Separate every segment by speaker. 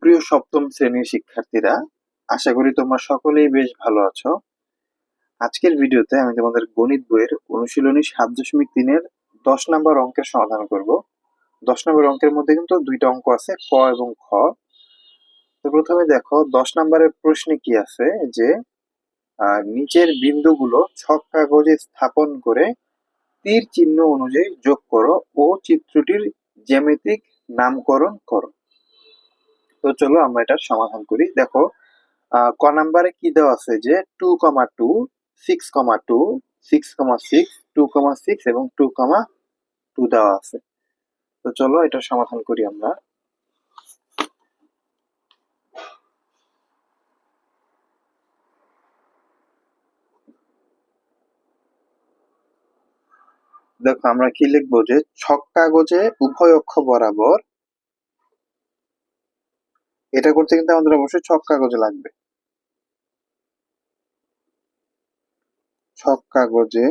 Speaker 1: সুপ্রিয় সপ্তম শ্রেণির শিক্ষার্থীরা, আশা করি তোমরা সকলেই বেশ ভালো আছো। আজকের ভিডিওতে আমি তোমাদের গণিত বইয়ের অনুশীলনী সাত দশমিক তিনের দশ নম্বর অঙ্কের সমাধান করব। দশ নম্বর অঙ্কের মধ্যে কিন্তু দুইটা অঙ্ক আছে, ক এবং খ। তো প্রথমে দেখো, দশ নম্বরের প্রশ্নে কি আছে? যে নিচের বিন্দুগুলো ছক কাগজে স্থাপন করে তীর চিহ্ন অনুযায়ী যোগ করো ও চিত্রটির জ্যামিতিক নামকরণ করো। তো চলো আমরা এটার সমাধান করি। দেখো ক নাম্বারে কি দেওয়া আছে যে two comma two six comma two six comma six two comma six এবং টু কমা টু দেওয়া আছে। তো চলো এটা সমাধান করি আমরা। দেখো, আমরা কি লিখব যে ছক কাগজে উভয় অক্ষ বরাবর এটা করতে কিন্তু আমাদের অবশ্যই ছক কাগজ লাগবে। ছক কাগজে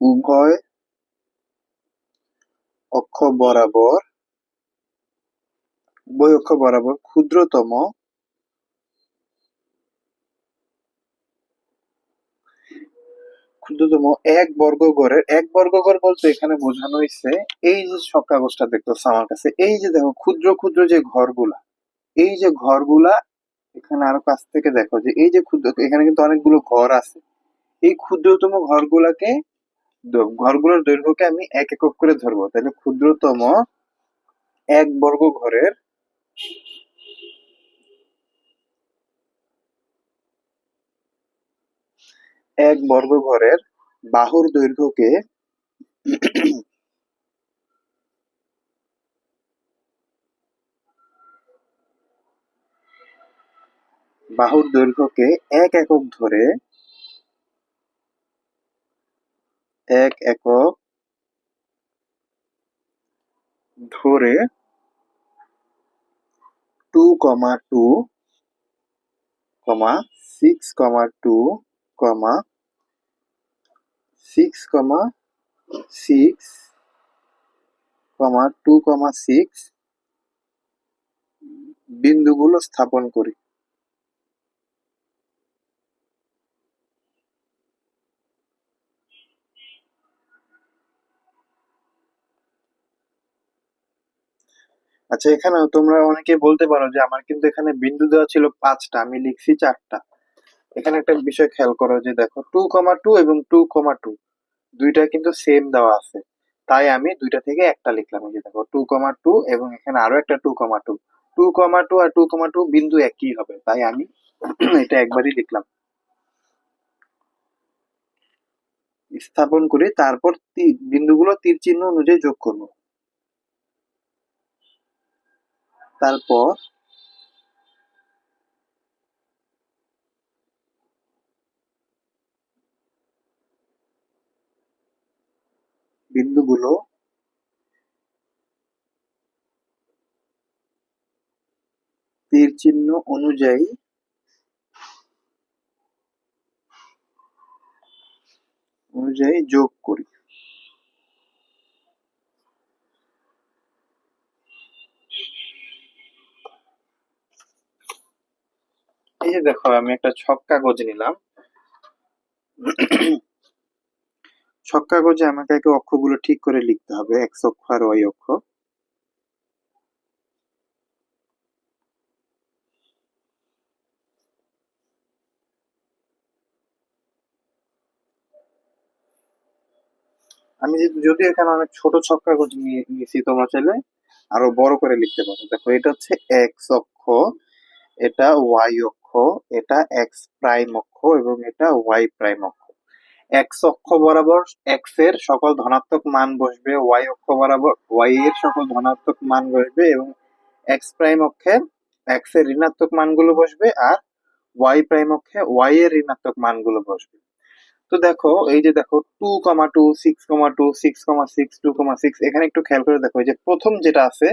Speaker 1: উভয় অক্ষ বরাবর, উভয় অক্ষ বরাবর ক্ষুদ্রতম ক্ষুদ্রতম এক বর্গ ঘরের, এক বর্গ ঘর বলতে এখানে বোঝানো হয়েছে এই যে ছক কাগজটা দেখতেছো আমার কাছে, এই যে দেখো, ক্ষুদ্র ক্ষুদ্র যে ঘরগুলা, এই যে ঘরগুলা, এখানে আরও কাছ থেকে দেখো যে এই যে ক্ষুদ্র, এখানে কিন্তু অনেকগুলো ঘর আছে। এই ক্ষুদ্রতম ঘরগুলাকে, ঘরগুলোর দৈর্ঘ্যকে আমি এক একক করে ধরবো। তাহলে ক্ষুদ্রতম এক বর্গ ঘরের এক বর্গ ঘরের বাহুর দৈর্ঘ্যকে বাহুর দৈর্ঘ্যকে এক একক ধরে এক একক ধরে two comma two comma six comma two comma six comma six comma two comma six বিন্দুগুলো স্থাপন করি। আচ্ছা এখানে তোমরা অনেকে বলতে পারো যে আমার কিন্তু এখানে বিন্দু দেওয়া ছিল পাঁচটা, আমি লিখছি চারটা। এখানে একটা বিষয় খেয়াল করো যে দেখো টু কমা টু এবং টু কমা টু দুইটা কিন্তু সেম দেওয়া আছে। তাই আমি দুইটা থেকে একটা লিখলাম। যে দেখো টু কমা টু এবং এখানে আরও একটা two comma two two comma two আর টু কমা টু বিন্দু একই হবে। তাই আমি এটা একবারই লিখলাম। স্থাপন করে, তারপর বিন্দুগুলো তীর চিহ্ন অনুযায়ী যোগ করব। তারপর বিন্দুগুলো তীর চিহ্ন অনুযায়ী অনুযায়ী যোগ করি। এই যে দেখো, আমি একটা ছক কাগজ নিলাম। ছক কাগজে আমাকে আগে অক্ষগুলো ঠিক করে লিখতে হবে, এক্স অক্ষ আর ওয়াই অক্ষ। আমি যদি- এখানে অনেক ছোট ছক কাগজ নিয়ে নিয়েছি তোমরা চাইলে আরও বড় করে লিখতে পারো। দেখো, এটা হচ্ছে এক্স অক্ষ, এটা ওয়াই অক্ষ, এটা এক্স প্রাইম অক্ষ এবং এটা ওয়াই প্রাইম অক্ষ। এক্স অক্ষ বরাবর এক্সের সকল ধনাত্মক মান বসবে ওয়াই অক্ষ বরাবর ওয়াই এর সকল ধনাত্মক মান বসবে এবং এক্স প্রাইম অক্ষে এক্সের ঋণাত্মক মানগুলো বসবে আর ওয়াই প্রাইম অক্ষে ওয়াই এর ঋণাত্মক মানগুলো বসবে। তো দেখো, এই যে দেখো two comma two six comma two six comma six two comma six এখানে একটু খেয়াল করে দেখো যে প্রথম যেটা আছে,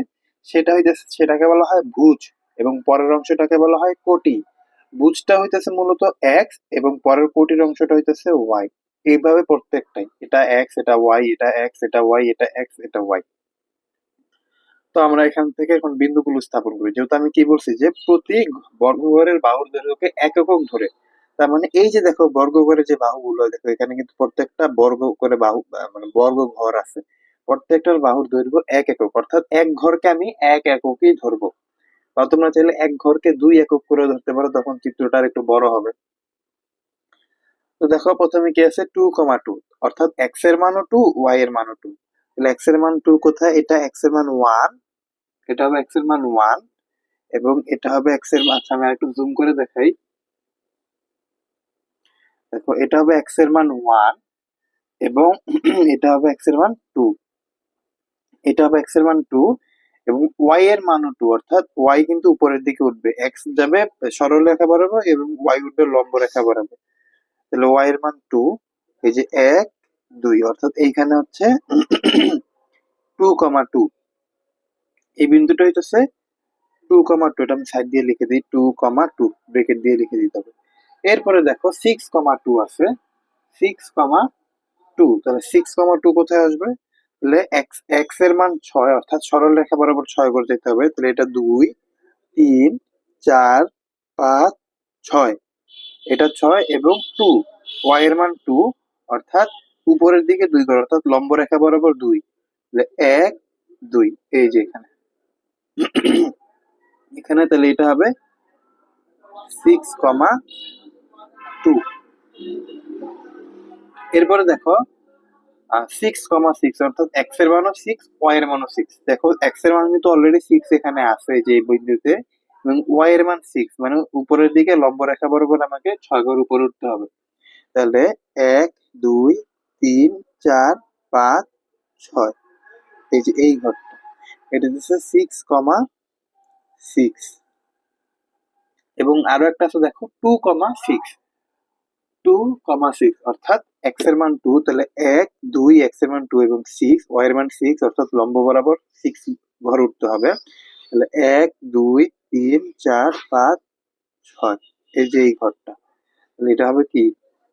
Speaker 1: সেটা হইতেছে, সেটাকে বলা হয় ভুজ এবং পরের অংশটাকে বলা হয় কোটি। ভুজটা হইতেছে মূলত এক্স এবং পরের কোটির অংশটা হইতেছে ওয়াই এইভাবে প্রত্যেকটাই। এটা এক্স এটা ওয়াই এটা এক্স এটা ওয়াই এটা এক্স এটা ওয়াই তো আমরা এখান থেকে এখন বিন্দুগুলো স্থাপন করি। যেহেতু আমি কি বলছি যে প্রতি বর্গঘরের বাহুর দৈর্ঘ্যকে এক একক ধরে, তার মানে এই যে দেখো বর্গঘরের যে বাহুগুলো, দেখো এখানে কিন্তু প্রত্যেকটা বর্গ করে বাহু মানে বর্গ ঘর আছে। প্রত্যেকটার বাহুর দৈর্ঘ্য এক একক, অর্থাৎ এক ঘরকে আমি এক এককই ধরবো। বা তোমরা চাইলে এক ঘরকে দুই একক করে ধরতে পারো, তখন চিত্রটা একটু বড় হবে। তো দেখো প্রথমে কি আছে? টু কমা টু অর্থাৎ এক্সের মানও টু ওয়াই এর মানও টু তাহলে এক্সের মান টু কোথায়? এটা এক্সের মান ওয়ান এটা হবে এক্সের মান ওয়ান এবং এটা হবে এক্সের মান আচ্ছা আমি একটু জুম করে দেখাই। দেখো, এটা হবে এক্সের মান ওয়ান এবং এটা হবে এক্সের মান টু এটা হবে এক্সের মান টু এবং ওয়াই এর মানও টু অর্থাৎ ওয়াই কিন্তু উপরের দিকে উঠবে। এক্স যাবে সরল রেখা বরাবর এবং ওয়াই উঠবে লম্ব রেখা বরাবর। তাহলে ওয়াই এর মান টু এই যে এক, দুই, অর্থাৎ এইখানে হচ্ছে টু কমা টু এই বিন্দুটা হইতেছে টু কমা টু এটা আমি সাইড দিয়ে লিখে দিই টু কমা টু ব্রেকেট দিয়ে লিখে দিতে হবে। এরপরে দেখো সিক্স কমা টু আছে সিক্স কমা টু তাহলে সিক্স কমা টু কোথায় আসবে? তাহলে এক্স এক্সের মান ছয়, অর্থাৎ সরল রেখা বরাবর ছয় করে যেতে হবে, তাহলে এটা দুই, তিন, চার, পাঁচ, ছয়। এটা ছয় এবং টু। ওয়াই এর মান টু অর্থাৎ উপরের দিকে দুই করে অর্থাৎ লম্ব রেখা বরাবর দুই। এক, দুই, এই যে এখানে। এখানে তাহলে এটা হবে সিক্স কমা টু এরপরে দেখো সিক্স কমা সিক্স অর্থাৎ এক্সের মানও সিক্স ওয়াই এর মানও সিক্স দেখো এক্সের মান কিন্তু অলরেডি সিক্স এখানে আছে, যে বিন্দুতে। এবং ওয়াই এর মান সিক্স মানে উপরের দিকে লম্ব রেখা বরাবর আমাকে ছয় ঘর উপরে উঠতে হবে। তাহলে এক, দুই, তিন, চার, পাঁচ, ছয়। এই যে এই ঘরটা, এটা হচ্ছে সিক্স কমা সিক্স এবং আরও একটা আছে, দেখো two comma six two comma six অর্থাৎ এক্সের মান টু তাহলে এক, দুই এক্সের মান টু এবং সিক্স ওয়াই এর মান সিক্স অর্থাৎ লম্ব বরাবর সিক্স ঘর উঠতে হবে। তাহলে এক, দুই তিন, চার, পাঁচ, ছয়। এই যে এই ঘরটা। তাহলে এটা হবে কি?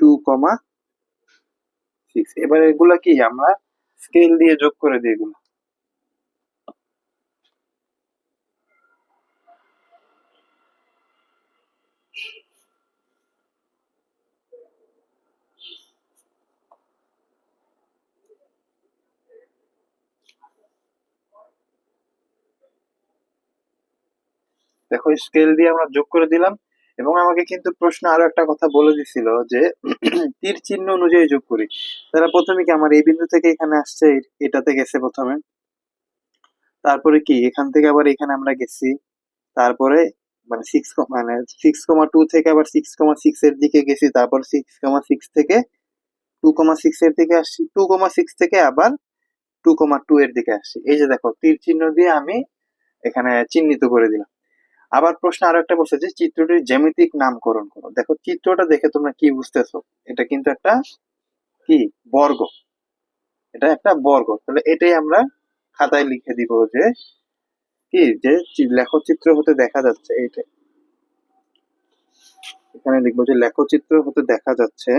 Speaker 1: Two comma six. এবার এগুলা কি আমরা স্কেল দিয়ে যোগ করে দিই এগুলো? দেখো স্কেল দিয়ে আমরা যোগ করে দিলাম এবং আমাকে কিন্তু প্রশ্ন আরও একটা কথা বলে দিছিল যে, তীর চিহ্ন অনুযায়ী যোগ করি। তারা প্রথমে কি আমার এই বিন্দু থেকে এখানে আসছে এটাতে গেছে প্রথমে। তারপরে কি, এখান থেকে আবার এখানে আমরা গেছি। তারপরে মানে সিক্স মানে সিক্স কমা টু থেকে আবার সিক্স কমা সিক্স এর দিকে গেছি। তারপর সিক্স কমা সিক্স থেকে টু কমা সিক্স এর দিকে আসছি। টু কমা সিক্স থেকে আবার টু কমা টু এর দিকে আসছি। এই যে দেখো, তীর চিহ্ন দিয়ে আমি এখানে চিহ্নিত করে দিলাম। আবার প্রশ্ন আরও একটা বলছে যে চিত্রটির জ্যামিতিক নামকরণ করো। দেখো চিত্রটা দেখে তোমরা কি বুঝতেছো? এটা কিন্তু একটা কি? বর্গ। এটা একটা বর্গ। তাহলে এটাই আমরা খাতায় লিখে দিব যে কি? যে লেখচিত্র হতে দেখা যাচ্ছে এইটা এখানে লিখব যে লেখচিত্র হতে দেখা যাচ্ছে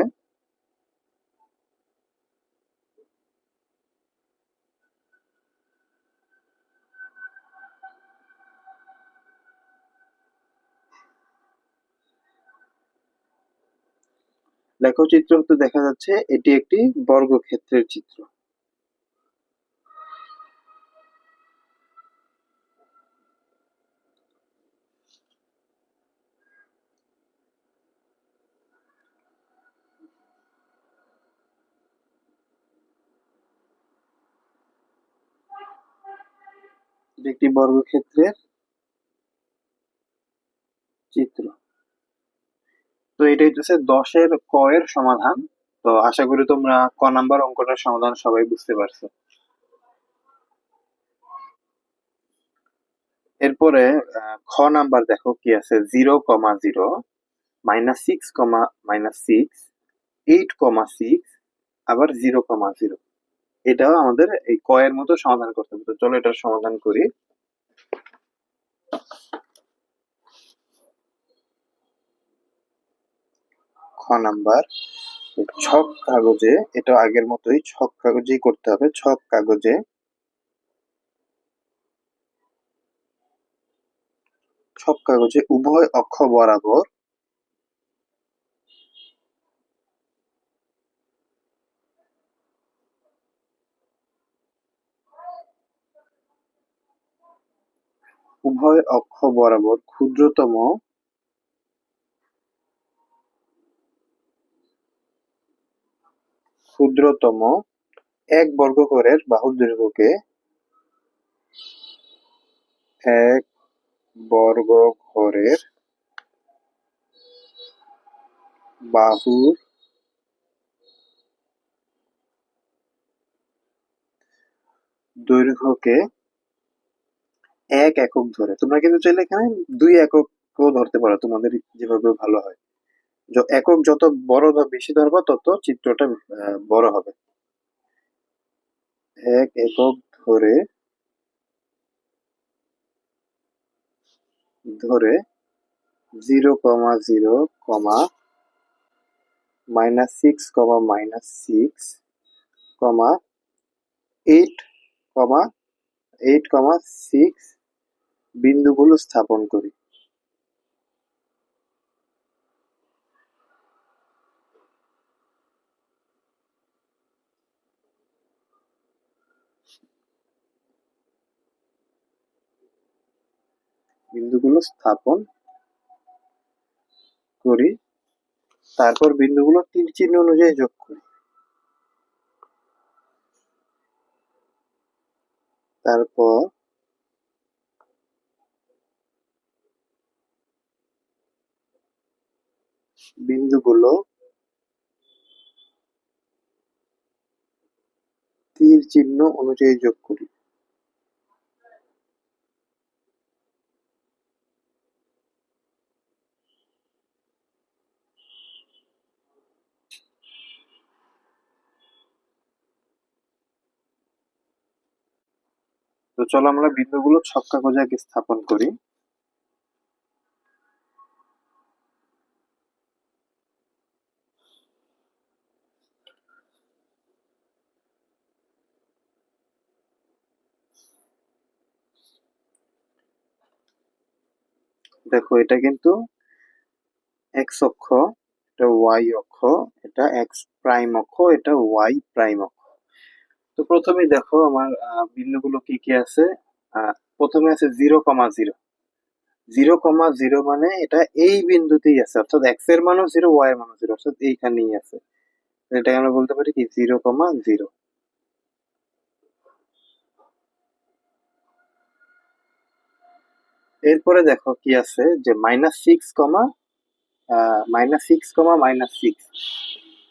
Speaker 1: লেখচিত্র হতে দেখা যাচ্ছে এটি একটি বর্গক্ষেত্রের চিত্র। একটি বর্গক্ষেত্রের চিত্র। তো এটা হচ্ছে দশের ক এর সমাধান। তো আশা করি তোমরা ক নাম্বার অঙ্কটার সমাধান সবাই বুঝতে পারছ। এরপরে খ নাম্বার দেখো কি আছে? Zero comma zero minus six comma minus six, eight comma six, আবার জিরো কমা জিরো। এটাও আমাদের এই ক এর মতো সমাধান করতে হবে। তো চলো এটার সমাধান করি। খ নাম্বার। ছক কাগজে, এটা আগের মতোই, ছক কাগজেই করতে হবে। ছক কাগজে ছক কাগজে উভয় অক্ষ বরাবর উভয় অক্ষ বরাবর ক্ষুদ্রতম ক্ষুদ্রতম এক বর্গকরের বাহুর দৈর্ঘ্যকে এক বর্গক্ষরের বাহুর দৈর্ঘ্যকে এক একক ধরে। তোমরা কিন্তু চাইলে এখানে দুই এককও ধরতে পারো, তোমাদের যেভাবে ভালো হয়। একক যত বড় বা বেশি ধরবা, তত চিত্রটা বড় হবে। এক একক ধরে ধরে zero comma zero comma minus six comma minus six comma eight comma eight comma six বিন্দুগুলো স্থাপন করি। বিন্দুগুলো স্থাপন করি। তারপর বিন্দুগুলো তীর চিহ্ন অনুযায়ী যোগ করি। তারপর বিন্দুগুলো তীর চিহ্ন অনুযায়ী যোগ করি। তো চলো আমরা বিন্দুগুলো ছক কাগজে আগে স্থাপন করি। দেখো, এটা কিন্তু এক্স অক্ষ, এটা ওয়াই অক্ষ, এটা এক্স প্রাইম অক্ষ, এটা ওয়াই প্রাইম অক্ষ। তো প্রথমে দেখো আমার বিন্দুগুলো কি কি আছে? প্রথমে আছে zero comma zero. Zero comma zero মানে এটা এই বিন্দুতেই আছে, অর্থাৎ এক্সের মানও জিরো ওয়াই এর মানও জিরো, অর্থাৎ এইখানেই আছে। এটাকে আমরা বলতে পারি কি? Zero comma zero. এরপরে দেখো কি আছে? যে minus six comma minus six comma minus six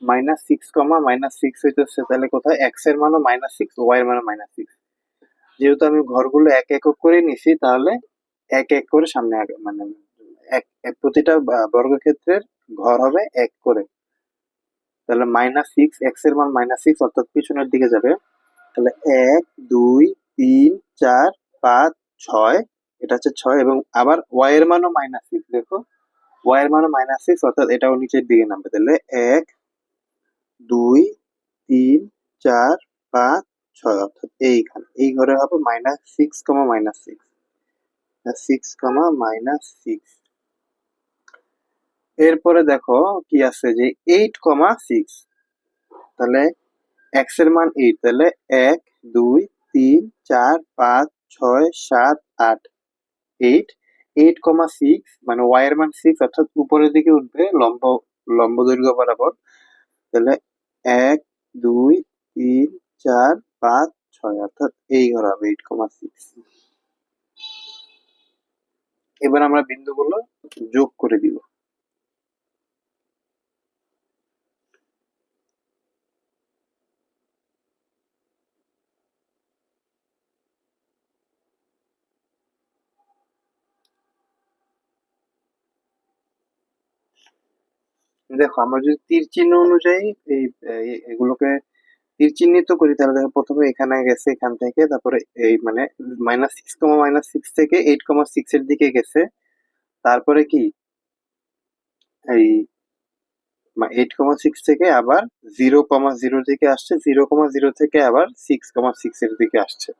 Speaker 1: minus six comma minus six হইতেছে, তাহলে কোথায়? এক্সের মানও মাইনাস সিক্স ওয়াই এর মানও মাইনাস সিক্স যেহেতু আমি ঘরগুলো এক একক করে নিছি, তাহলে এক এক করে সামনে আগে মানে এক প্রতিটা বর্গক্ষেত্রের ঘর হবে এক করে। তাহলে মাইনাস সিক্স এক্সের মান মাইনাস সিক্স অর্থাৎ পিছনের দিকে যাবে। তাহলে এক, দুই, তিন, চার, পাঁচ, ছয়, এটা হচ্ছে ছয়, এবং আবার ওয়াই এর মানও মাইনাস সিক্স দেখো। ওয়াই এর মানও মাইনাস সিক্স অর্থাৎ এটাও নিচের দিকে নামবে। তাহলে এক দুই, তিন, চার, পাঁচ, ছয়, অর্থাৎ এইখানে। এই ঘরে হবে minus six comma minus six six comma minus six এরপরে দেখো কি আছে যে এইট কমা সিক্স তাহলে এক্সের মান এইট তাহলে এক, দুই, তিন, চার, পাঁচ, ছয়, সাত, আট। এইট এইট কমা সিক্স মানে ওয়াই এর মান সিক্স অর্থাৎ উপরের দিকে উঠবে লম্ব লম্ব দৈর্ঘ্য বরাবর। তাহলে এক, দুই, তিন, চার, পাঁচ, ছয়, অর্থাৎ এই ঘর হবে এইট কমা সিক্স এবার আমরা বিন্দুগুলো যোগ করে দিব। দেখো, আমরা যদি তীর চিহ্ন অনুযায়ী এই এগুলোকে তীর চিহ্নিত করি, তাহলে দেখো প্রথমে এখানে গেছে, এখান থেকে, তারপরে এই মানে minus six comma minus six থেকে এইট কমা সিক্স এর দিকে গেছে। তারপরে কি? এই এইট কমা সিক্স থেকে আবার জিরো কমা জিরো দিকে আসছে জিরো কমা জিরো থেকে আবার সিক্স কমা সিক্স এর দিকে আসছে।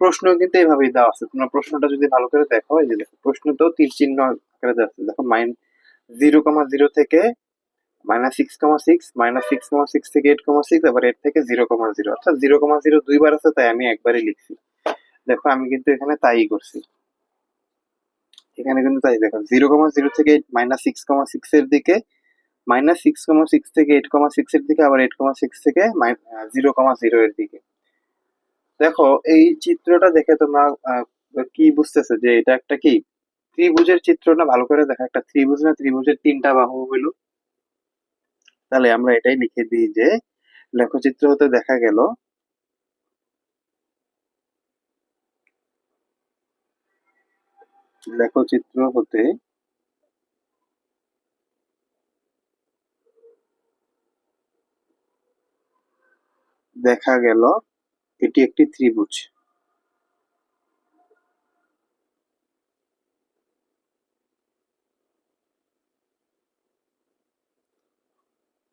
Speaker 1: প্রশ্ন কিন্তু এইভাবেই দেওয়া আছে। তোমরা প্রশ্নটা যদি ভালো করে দেখো, এই যে দেখো প্রশ্ন তো তীর চিহ্ন আকারে দেওয়া আছে। দেখো মাইন জিরো কমা জিরো থেকে minus six comma six minus six comma six থেকে এইট কমা সিক্স আবার এইট থেকে জিরো কমা জিরো অর্থাৎ জিরো কমা জিরো দুইবার আছে, তাই আমি একবারই লিখছি। দেখো, আমি কিন্তু এখানে তাই করছি। এখানে কিন্তু তাই, দেখো জিরো কমা জিরো থেকে মাইনাস সিক্স কমা সিক্স এর দিকে মাইনাস সিক্স কমা সিক্স থেকে এইট কমা সিক্স এর দিকে, আবার এইট কমা সিক্স থেকে জিরো কমা জিরো এর দিকে। দেখো, এই চিত্রটা দেখে তোমরা কি বুঝতেছো যে এটা একটা কি? ত্রিভুজের চিত্রটা ভালো করে দেখো, একটা ত্রিভুজ না, ত্রিভুজের তিনটা বাহু হইল। তাহলে আমরা এটাই লিখে দিই যে, লেখচিত্র হতে দেখা গেল, লেখচিত্র হতে দেখা গেল, এটি একটি ত্রিভুজ।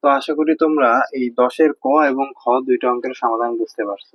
Speaker 1: তো আশা করি তোমরা এই দশের ক এবং খ দুইটা অঙ্কের সমাধান বুঝতে পারছ।